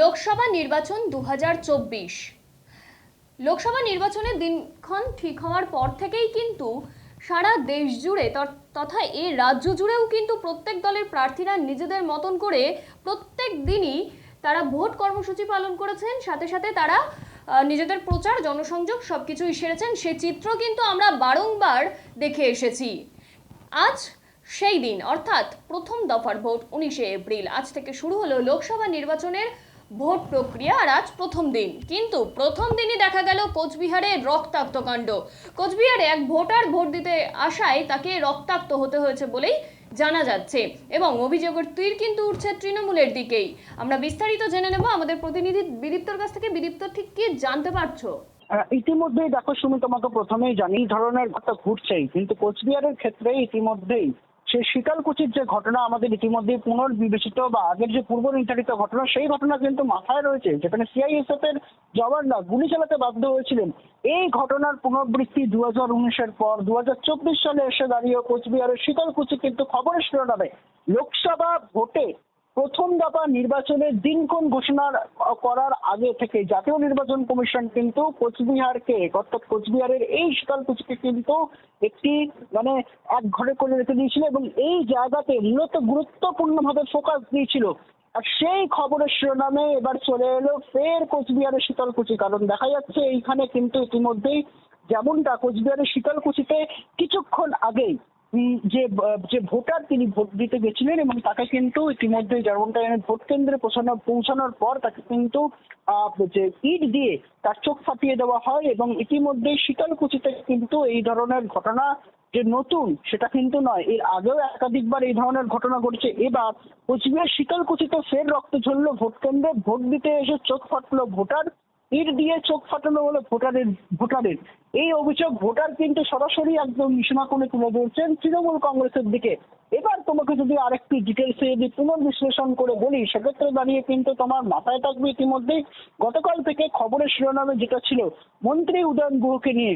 লোকসভা নির্বাচন দু হাজার চব্বিশ। লোকসভা নির্বাচনের দিনক্ষণ ঠিক হওয়ার পর থেকেই কিন্তু সারা দেশ জুড়ে তথা এই রাজ্য জুড়েও কিন্তু প্রত্যেক দলের প্রার্থীরা নিজেদের মতন করে প্রত্যেক দিনই তারা ভোট কর্মসূচি পালন করেছেন। সাথে সাথে তারা নিজেদের প্রচার, জনসংযোগ সব কিছুই সেরেছেন। সে চিত্র কিন্তু আমরা বারংবার দেখে এসেছি। আজ সেই দিন, অর্থাৎ প্রথম দফার ভোট উনিশে এপ্রিল। আজ থেকে শুরু হলো লোকসভা নির্বাচনের ভোট প্রক্রিয়া আর আজ প্রথম দিন। কিন্তু প্রথম দিনই দেখা গেল কোচবিহারে রক্তাক্ত কাণ্ড। কোচবিহারে এক ভোটার ভোট দিতে আসায় তাকে রক্তাক্ত হতে হয়েছে বলেই জানা যাচ্ছে এবং অভিযোগের তীর কিন্তু উঠছে তৃণমূলের দিকেই। আমরা বিস্তারিত জেনে নেব আমাদের প্রতিনিধি বিদীপ্তর কাছ থেকে। বিদীপ্ত ঠিক কি জানতে পারছ? ইতিমধ্যেই দেখো সুমি তোমাকে প্রথমেই জানি এই ধরনের ঘটনা ঘটছেই, কিন্তু কোচবিহারের ক্ষেত্রে ইতিমধ্যেই সেই শীতলকুচির যে ঘটনা আমাদের ইতিমধ্যে পুনর্বিবেচিত বা আগের যে পূর্ব নির্ধারিত ঘটনা, সেই ঘটনা কিন্তু মাথায় রয়েছে, যেখানে সিআইএসএফ এর জওয়ানরা গুলি চালাতে বাধ্য হয়েছিলেন। এই ঘটনার পুনরাবৃত্তি দু হাজার উনিশের পর দু হাজার চব্বিশ সালে এসে দাঁড়িয়ে কোচবিহারের শীতলকুচি কিন্তু খবরের শিরোনামে লোকসভা ভোটে প্রথম দফা নির্বাচনের দিনক্ষণ ঘোষণা করার আগে থেকে জাতীয় নির্বাচন কমিশন কিন্তু কোচবিহারকে, অর্থাৎ কোচবিহারের এই শীতলকুচিকে কিন্তু একটি মানে এক ঘরে করে রেখে দিয়েছিল এবং এই জায়গাতে মূলত গুরুত্বপূর্ণভাবে ফোকাস দিয়েছিল। আর সেই খবরের শিরোনামে এবার চলে এলো ফের কোচবিহারের শীতলকুচি কারণ দেখা যাচ্ছে এইখানে কিন্তু ইতিমধ্যেই যেমনটা কোচবিহারের শীতলকুচিতে কিছুক্ষণ আগেই যে যে ভোটার তিনি ভোট দিতে গেছিলেন এবং তাকে কিন্তু ইতিমধ্যে যেমনটা ভোট কেন্দ্রে পৌঁছানো, পৌঁছানোর পর তাকে কিন্তু যে ইট দিয়ে তার চোখ ফাটিয়ে দেওয়া হয় এবং ইতিমধ্যে শীতলকুচিতে কিন্তু এই ধরনের ঘটনা যে নতুন, সেটা কিন্তু নয়। এর আগেও একাধিকবার এই ধরনের ঘটনা ঘটেছে। এবার কোচবিহার শীতলকুচিতে ফের রক্ত ঝরলো ভোট কেন্দ্রে, ভোট দিতে এসে চোখ ফাটলো ভোটার। ইট দিয়ে চোখ ফাটানো হলো ভোটারের ভোটারের। এই অভিযোগ ভোটার কিন্তু সরাসরি একদম নিশানা করে তুলে ধরছেন তৃণমূল কংগ্রেসের দিকে। এবার তোমাকে যদি আরেকটু ডিটেলসে যদি পুনর্বিশ্লেষণ করে বলি, সেক্ষেত্রে দাঁড়িয়ে কিন্তু তোমার মাথায় থাকবে ইতিমধ্যেই গতকাল থেকে খবরের শিরোনামে যেটা ছিল, মন্ত্রী উদয়ন গুহকে নিয়ে।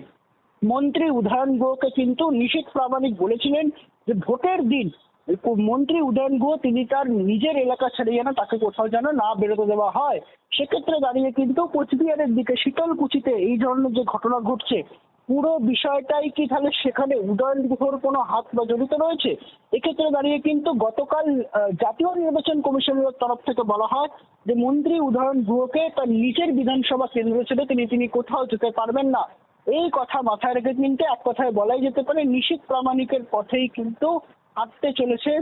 মন্ত্রী উদয়ন গুহকে কিন্তু নিশীথ প্রামাণিক বলেছিলেন যে ভোটের দিন মন্ত্রী উদয়ন গুহ, তিনি তার নিজের এলাকা ছেড়ে যেন তাকে কোথাও যেন না বেরোতে দেওয়া হয়। সেক্ষেত্রে দাঁড়িয়ে কিন্তু কোচবিহারের দিকে শীতলকুচিতে এই ধরনের যে ঘটনা ঘটছে, পুরো বিষয়টাই কি তাহলে সেখানে উদয়ন গুহর কোনো হাত বা জড়িত রয়েছে? এক্ষেত্রে দাঁড়িয়ে কিন্তু গতকাল জাতীয় নির্বাচন কমিশনের তরফ থেকে বলা হয় যে মন্ত্রী উদয়ন গুহকে তার নিজের বিধানসভা কেন্দ্র ছেড়ে তিনি তিনি কোথাও যেতে পারবেন না। এই কথা মাথায় রেখে কিন্তু এক কথায় বলাই যেতে পারে নিশীথ প্রামাণিকের পথেই কিন্তু হাঁটতে চলেছে।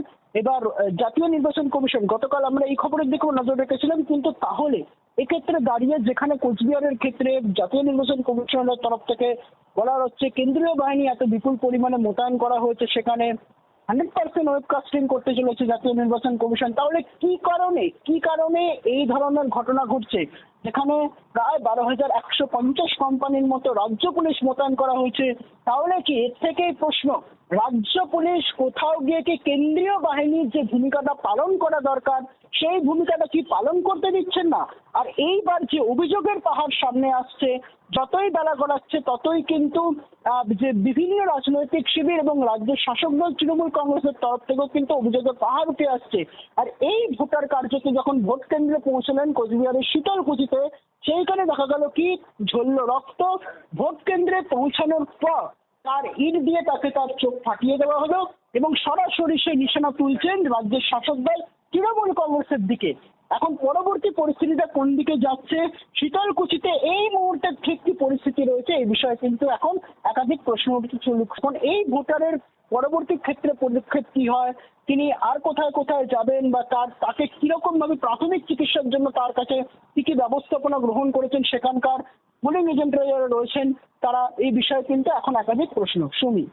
এবার জাতীয় নির্বাচন কমিশন, গতকাল আমরা এই খবরের দিকেও নজর রেখেছিলাম, কিন্তু তাহলে এক্ষেত্রে দাঁড়িয়ে যেখানে কোচবিহারের ক্ষেত্রে জাতীয় নির্বাচন কমিশনের তরফ থেকে বলা হচ্ছে, কেন্দ্রীয় বাহিনী এত বিপুল পরিমাণে মোতায়েন করা হয়েছে, সেখানে হান্ড্রেড পার্সেন্ট ওয়েবকাস্টিং করতে চলেছে জাতীয় নির্বাচন কমিশন। তাহলে কি কারণে কি কারণে এই ধরনের ঘটনা ঘটছে? যেখানে প্রায় বারো হাজার একশো পঞ্চাশ কোম্পানির মতো রাজ্য পুলিশ মোতায়েন করা হয়েছে। তাহলে কি এর থেকেই প্রশ্ন রাজ্য পুলিশ কোথাও গিয়ে কি কেন্দ্রীয় বাহিনীর যে ভূমিকাটা পালন করা দরকার, সেই ভূমিকাটা কি পালন করতে দিচ্ছেন না? আর এইবার যে অভিযোগের পাহাড় সামনে আসছে, যতই বেলা গড়াচ্ছে, ততই কিন্তু যে বিভিন্ন রাজনৈতিক শিবির এবং রাজ্যের শাসক দল তৃণমূল কংগ্রেসের তরফ থেকেও কিন্তু অভিযোগের পাহাড় উঠে আসছে। আর এই ভোটার কার্যকে যখন ভোট কেন্দ্রে পৌঁছলেন কোচবিহারের শীতলকুচিতে, সেইখানে দেখা গেল কি ঝরল রক্ত ভোট কেন্দ্রে পৌঁছানোর পর তার ইট দিয়ে তাকে তার চোখ ফাটিয়ে দেওয়া হলো এবং সরাসরি সেই নিশানা তুলছেন রাজ্যের শাসক দল তৃণমূল কংগ্রেসের দিকে। এখন পরবর্তী পরিস্থিতিটা কোন দিকে যাচ্ছে শীতলকুচিতে এই মুহূর্তে ঠিক কি পরিস্থিতি রয়েছে এই বিষয়ে কিন্তু এখন একাধিক প্রশ্ন উঠেছে এখন এই ভোটারের পরবর্তী ক্ষেত্রে পদক্ষেপ কি হয়, তিনি আর কোথায় কোথায় যাবেন বা তার, তাকে কীরকম ভাবে প্রাথমিক চিকিৎসার জন্য তার কাছে কি কি ব্যবস্থাপনা গ্রহণ করেছেন সেখানকার পুলিং এজেন্টরা যারা রয়েছেন তারা এই বিষয়ে কিন্তু এখন একাধিক প্রশ্ন শুনি।